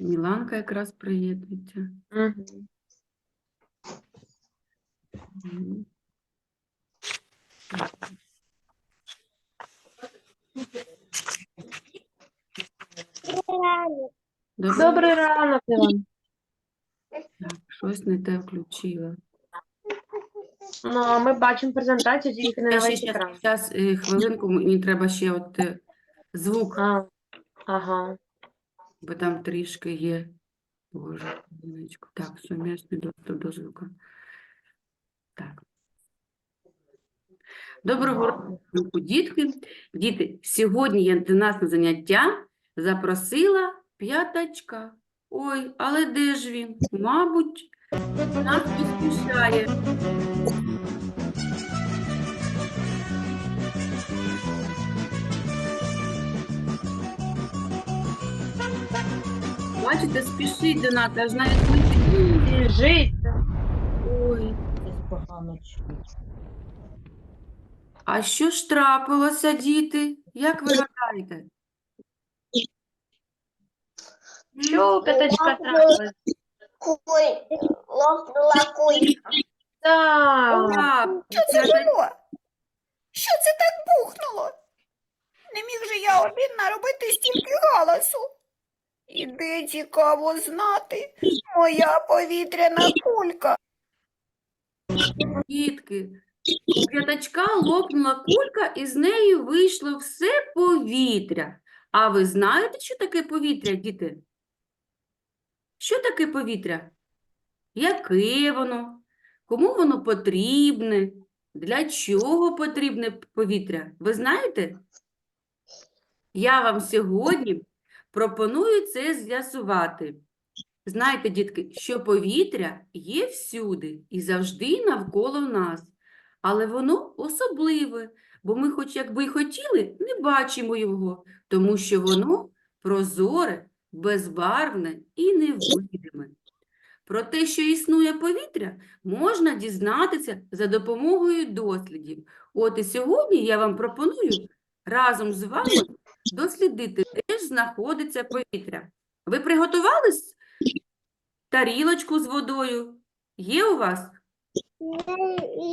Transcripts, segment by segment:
Міланка якраз приєднується. Мгм. Добрий ранок, Іван. так, щось не те включила. Ну, а ми бачимо презентацію тільки не на весь екран. е, хвилинку, мені треба ще от е, звук, А, ага. бо там трішки є. Боже, хвилиночку. Так, сумісний доступ до звука. Так. Доброго ранку, дітки. Діти, сьогодні я до нас на заняття запросила п'ятачка. Ой, але де ж він? Мабуть, нас поспішає. Бачите, спішить до нас, аж навіть не Біжить. Ой. А що ж трапилося, діти? Як ви гадаєте? Що у п'ятачка трапилось? Куль, лопнула кулька. Так. Що це було? Що це так бухнуло? Не міг же я один наробити стільки галасу. І де цікаво знати, моя повітряна кулька. Дітки, у п'ятачка лопнула кулька, і з нею вийшло все повітря. А ви знаєте, що таке повітря, діти? Що таке повітря? Яке воно? Кому воно потрібне? Для чого потрібне повітря? Ви знаєте? Я вам сьогодні пропоную це з'ясувати. Знаєте, дітки, що повітря є всюди і завжди навколо нас, але воно особливе, бо ми, хоч якби й хотіли, не бачимо його, тому що воно прозоре, безбарвне і невидиме. Про те, що існує повітря, можна дізнатися за допомогою дослідів. От і сьогодні я вам пропоную разом з вами дослідити, знаходиться повітря. Ви приготували тарілочку з водою? Є у вас?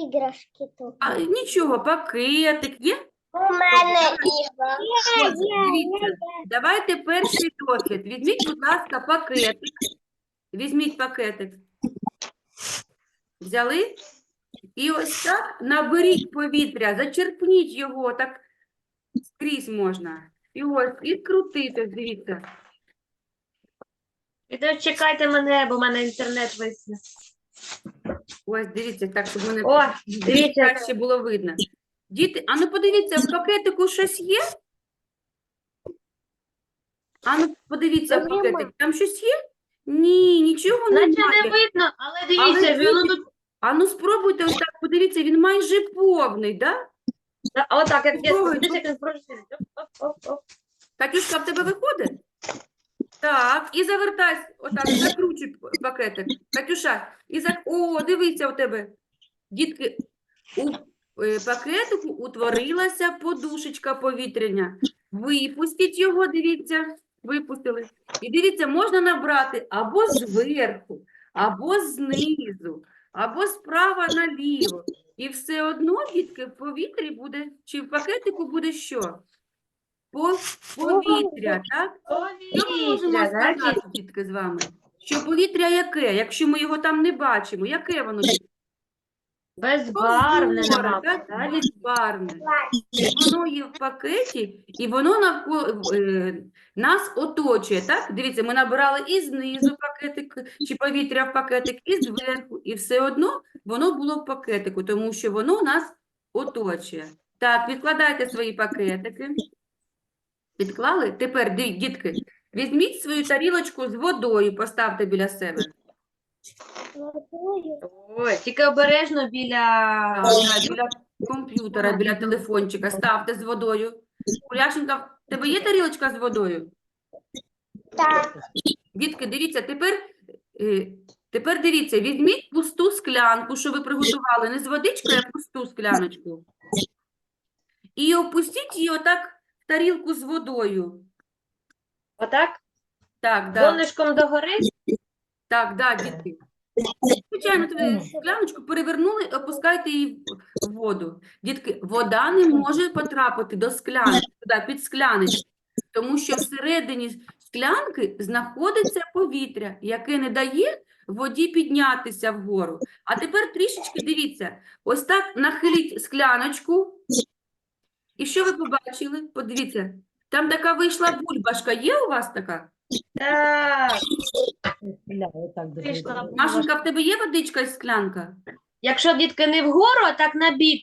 Іграшки тут. А, нічого, пакетик є? У мене іграшки. Ось, дивіться, давайте перший дослід. Візьміть, будь ласка, пакетик. Візьміть пакетик. Взяли? І ось так наберіть повітря, зачерпніть його, так скрізь можна. І ось, і крутити, дивіться. Іде, чекайте мене, бо в мене інтернет висне. Ось, дивіться, так, щоб мене О, дивіться. краще було видно. Діти, а ну подивіться, в пакетику щось є? А ну подивіться в Та нема. пакетик, там щось є? Ні, нічого Наче немає. не видно, але дивіться, Але дивіться. тут. А ну спробуйте ось так, подивіться, він майже повний, да? А Отак, як я Ой, як в тебе виходить? Так, і завертай, отак, закручуй пакетик. Катюша, і за... О, дивіться у тебе. Дітки, у е, пакетику утворилася подушечка повітряня. Випустіть його, дивіться, випустили. І дивіться, можна набрати або зверху, або знизу, або справа наліво. І все одно, дітки, в повітрі буде, чи в пакетику буде що? По- Повітря, так? Що ми можемо Повітря, да, сказати, дітки, з вами? Що повітря яке, якщо ми його там не бачимо? Яке воно? дітки? Безбарвне, Прозоре, нема. так? да, Безбарвне. І Воно є в пакеті, і воно навколо е, нас оточує, так? Дивіться, ми набирали і знизу пакетик, чи повітря в пакетик, і зверху, і все одно воно було в пакетику, тому що воно нас оточує. Так, відкладайте свої пакетики. Відклали? Тепер, дітки, візьміть свою тарілочку з водою, поставте біля себе. Ой, тільки обережно біля. Біля комп'ютера, біля телефончика, ставте з водою. Уляшенька, в тебе є тарілочка з водою? Так. Дітки, дивіться, тепер, е, тепер дивіться, візьміть склянку, що ви приготували, не з водичкою, а пусту скляночку. І опустіть її отак в тарілку з водою. Отак? Так, да. Донышком догори? Так, да, дітки. Звичайно, ви скляночку перевернули, опускайте її в воду. Дітки, вода не може потрапити до склянки, туди, під скляночку, тому що всередині склянки знаходиться повітря, яке не дає воді піднятися вгору. А тепер трішечки дивіться, ось так нахиліть скляночку. І що ви побачили? Подивіться, там така вийшла бульбашка. Є у вас така? Так. Вийшла. Машенька, в тебе є водичка і склянка? Якщо дітки не вгору, а так на бік.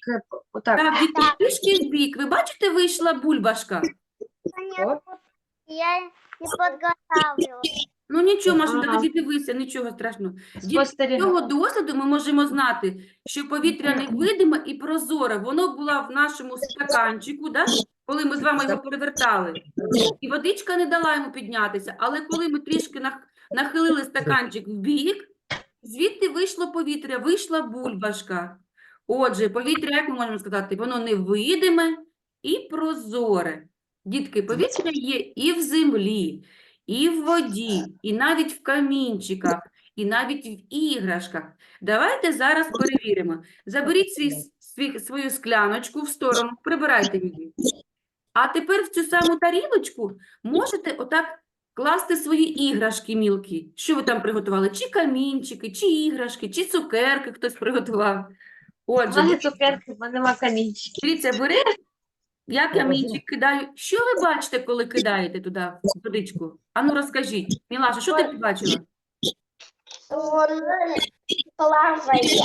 Отак. Так, дітки, трішки в бік. Ви бачите, вийшла бульбашка? Я не подготавливала. Ну нічого, Машенька, Ага. тоді дивися, нічого страшного. З Спостерігаю. цього досвіду ми можемо знати, що повітря невидиме і прозоре. Воно було в нашому стаканчику, да? коли ми з вами його перевертали. І водичка не дала йому піднятися. Але коли ми трішки нах- нахилили стаканчик в бік, звідти вийшло повітря, вийшла бульбашка. Отже, повітря, як ми можемо сказати, воно невидиме і прозоре. Дітки, повітря є і в землі, і в воді, і навіть в камінчиках, і навіть в іграшках. Давайте зараз перевіримо. Заберіть свій, свій, свою скляночку в сторону, прибирайте її. А тепер в цю саму тарілочку можете отак класти свої іграшки мілкі. Що ви там приготували? Чи камінчики, чи іграшки, чи цукерки хтось приготував. Отже, цукерки, бо нема камінчиків. Дивіться, бере, я камінчик кидаю. Що ви бачите, коли кидаєте туди водичку? Ану розкажіть. Мілаша, що ти побачила? Он плавает.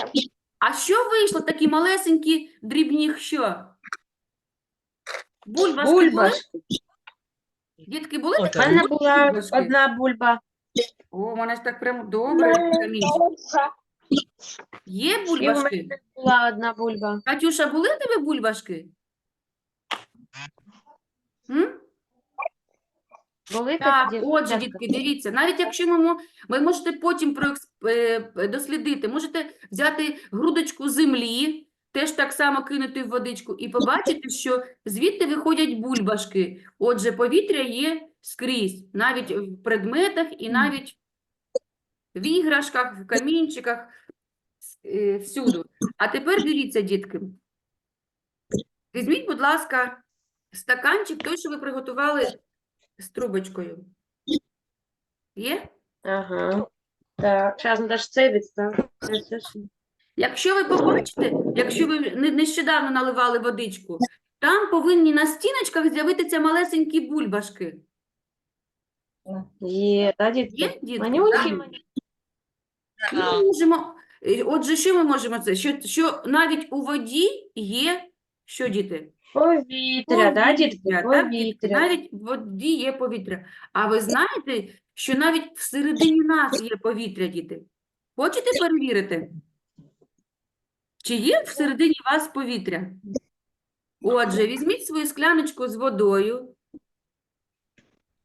А що вийшло такі малесенькі дрібні що? Бульбашки були? Дітки були такі У мене була бульбашки? одна бульба. О, у мене ж так прям добре камінчик. Є І в бульбашки? мене була одна бульба. Катюша, були в тебе бульбашки? М? Були Так, такі отже, дітки, дивіться, навіть якщо ми, мо- ви можете потім проекс- е, е, дослідити, можете взяти грудочку землі, теж так само кинути в водичку, і побачити, що звідти виходять бульбашки. Отже, повітря є скрізь, навіть в предметах і навіть в іграшках, в камінчиках, с- е, всюди. А тепер дивіться, дітки. Візьміть, будь ласка, стаканчик, той, що ви приготували з трубочкою. Є? Ага. Так, зараз треба ж це відставити. Якщо ви побачите, якщо ви нещодавно наливали водичку, там повинні на стіночках з'явитися малесенькі бульбашки. Є, та дітки? Є, дітки? Манюнькі, Так. І ми можемо, е, отже, що ми можемо це? Що, що навіть у воді є, що, діти? Повітря, да, дітки? Повітря. Навіть в воді є повітря. А ви знаєте, що навіть всередині нас є повітря, діти? Хочете перевірити? Чи є всередині вас повітря? Отже, візьміть свою скляночку з водою,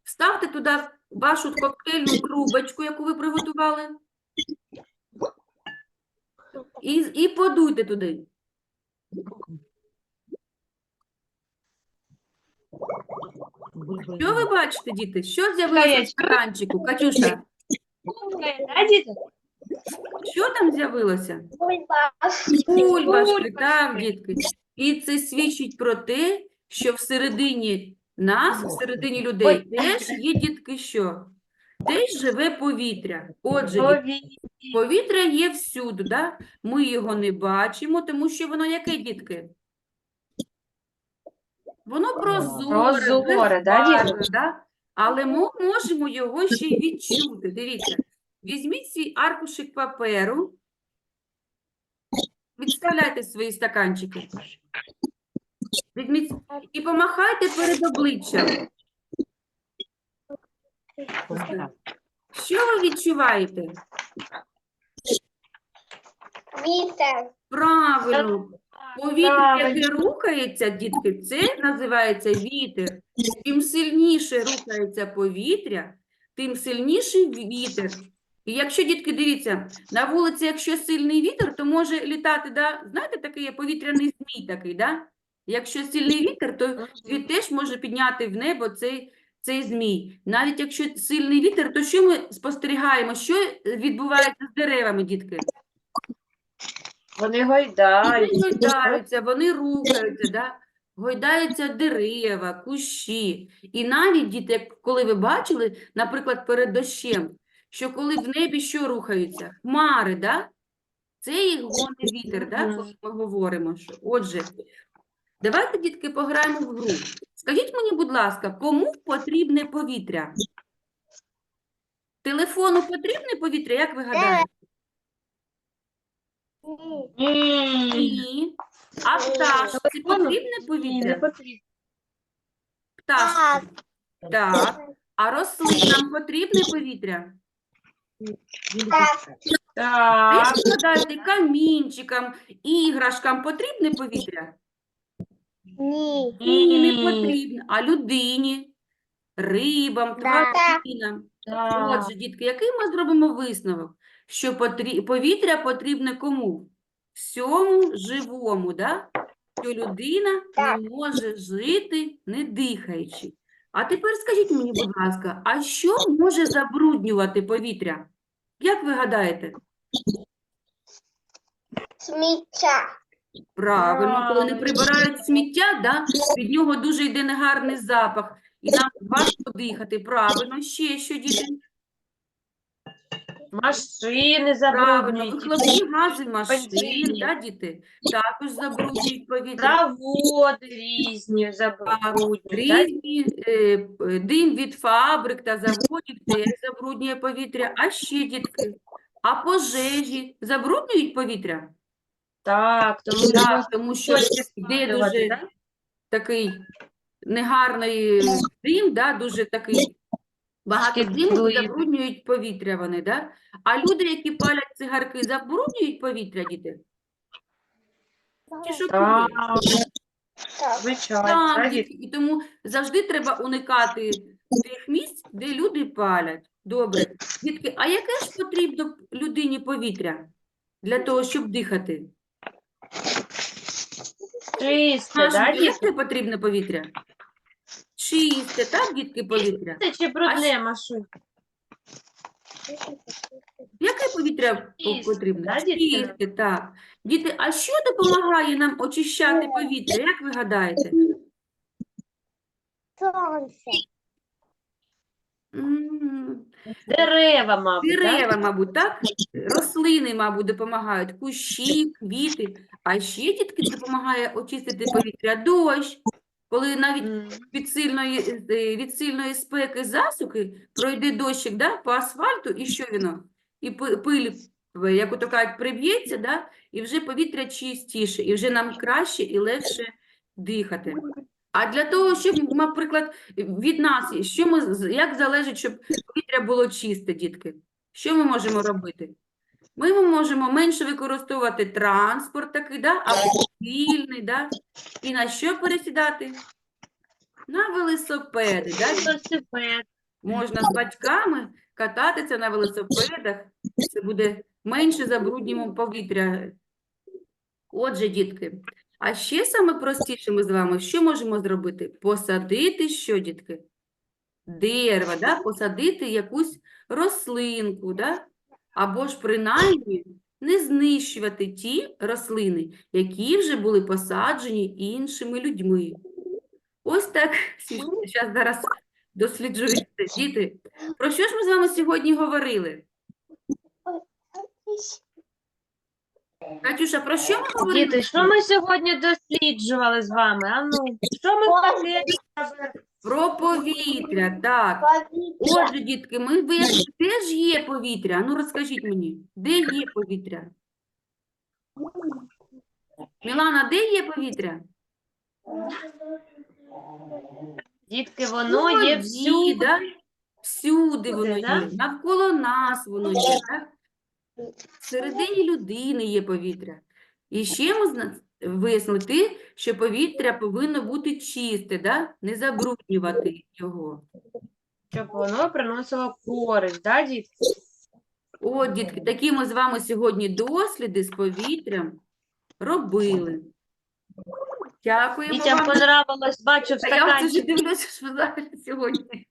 вставте туди вашу коктейльну трубочку, яку ви приготували, і, і подуйте туди. Що ви бачите, діти? Що з'явилося в стаканчику? Катюша, що там з'явилося? Бульбашки. Так, дітки. І це свідчить про те, що всередині нас, всередині людей теж є дітки що? Теж живе повітря. Отже, Повітря. повітря є всюди, да? Ми його не бачимо, тому що воно яке, дітки? Воно прозоре, Прозоре, да, дітки? безбарвне, да? Але ми можемо його ще й відчути. Дивіться, візьміть свій аркушик паперу, відставляйте свої стаканчики. Візьміть і помахайте перед обличчям. Що ви відчуваєте? Вітер. Правильно, повітря, яке рухається, дітки, це називається вітер. Чим сильніше рухається повітря, тим сильніший вітер. І якщо, дітки, дивіться, на вулиці, якщо сильний вітер, то може літати, да? знаєте, такий є повітряний змій такий, да? Якщо сильний вітер, то він теж може підняти в небо цей, цей змій. Навіть якщо сильний вітер, то що ми спостерігаємо? Що відбувається з деревами, дітки? Вони Вони гойдаються. вони рухаються, да? Гойдаються дерева, кущі. І навіть діти, коли ви бачили, наприклад, перед дощем, що коли в небі що рухаються? Хмари, да? Це їх гоне вітер, да? Коли ми говоримо. Що... Отже, давайте, дітки, пограємо в гру. Скажіть мені, будь ласка, кому потрібне повітря? Телефону потрібне повітря, як ви гадаєте? Ні. А пташці Телефону? потрібне повітря? Пташці. Так. А рослинам потрібне повітря? Так. Ви камінчикам, іграшкам потрібне повітря? Ні. Ні, не потрібно. А людині, рибам, Да. тваринам. Так. Отже, дітки, який ми зробимо висновок? Що потрі... повітря потрібне кому? Всьому живому, да? Що людина Так. не може жити, не дихаючи. А тепер скажіть мені, будь ласка, а що може забруднювати повітря? Як ви гадаєте? Сміття. Правильно, коли не прибирають сміття, да, від нього дуже йде негарний запах, і нам важко дихати. Правильно, ще що, діти? Машини Правильно, забруднюють. вихлопні гази машин, бензині. да, діти? Також забруднюють повітря. Заводи різні забруднюють. так? Різні е, п- дим від фабрик та заводів теж забруднює повітря. А ще, дітки, а пожежі забруднюють повітря? Так, тому Так, тому що йде дуже так? такий негарний дим, да, дуже такий багато диму забруднюють повітря вони, да? А люди, які палять цигарки, забруднюють повітря, діти? Чи що Так, Так. звичайно. Так, і тому завжди треба уникати тих місць, де люди палять. Добре. Дітки, а яке ж потрібно людині повітря для того, щоб дихати? Чисте, Нашим да, дітки? потрібне повітря? Чисте, так, дітки, повітря? Це чи брудне, Машу? Яке повітря по- Чисте, потрібно? да, дітки? Чисте, так. Діти, а що допомагає нам очищати повітря? Як ви гадаєте? Сонце. М, Дерева, мабуть, так? Дерева, мабуть, так? Рослини, мабуть, допомагають, кущі, квіти. А ще дітки допомагає очистити повітря дощ. Коли навіть від сильної, е, від сильної спеки засухи пройде дощик да, по асфальту, і що воно? І пи- пиль, е, як ото кажуть, приб'ється, да, і вже повітря чистіше, і вже нам краще і легше дихати. А для того, щоб, наприклад, від нас, що ми, як залежить, щоб повітря було чисте, дітки? Що ми можемо робити? Ми можемо менше використовувати транспорт такий, да, автомобільний, да, і на що пересідати? На велосипеди, да? Велосипед. Можна з батьками кататися на велосипедах, це буде менше забруднюємо повітря. Отже, дітки, а ще саме простіше ми з вами що можемо зробити? Посадити що, дітки? Дерево, да? Посадити якусь рослинку, да? Або ж принаймні не знищувати ті рослини, які вже були посаджені іншими людьми. Ось так зараз зараз досліджують. Діти, про що ж ми з вами сьогодні говорили? Катюша, про що ми говорили? Діти, що ми сьогодні досліджували з вами? А ну, що ми Повітря. Про повітря, так. Отже, дітки, ми вияснили, де ж є повітря? Ну, розкажіть мені, де є повітря? Мілана, де є повітря? Дітки, воно є воді, всюди. да? Всюди воно да? є, навколо нас воно є, так? Всередині людини є повітря. І ще ми зна- вияснили що повітря повинно бути чисте, да? не забруднювати його. Щоб воно приносило користь, да, дітки? От, дітки, такі ми з вами сьогодні досліди з повітрям робили. Дякуємо Дітям вам. понравилось, бачу в А я оце вже дивлюся, що зараз сьогодні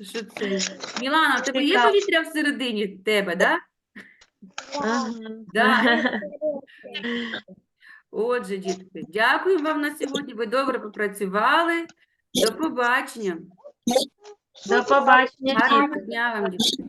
Що це? Мілана, в тебе є Цікаво. повітря всередині тебе, да? Ага. Да. Отже, дітки, дякую вам на сьогодні. Ви добре попрацювали. До побачення. До побачення. Гарного дня вам, дітки.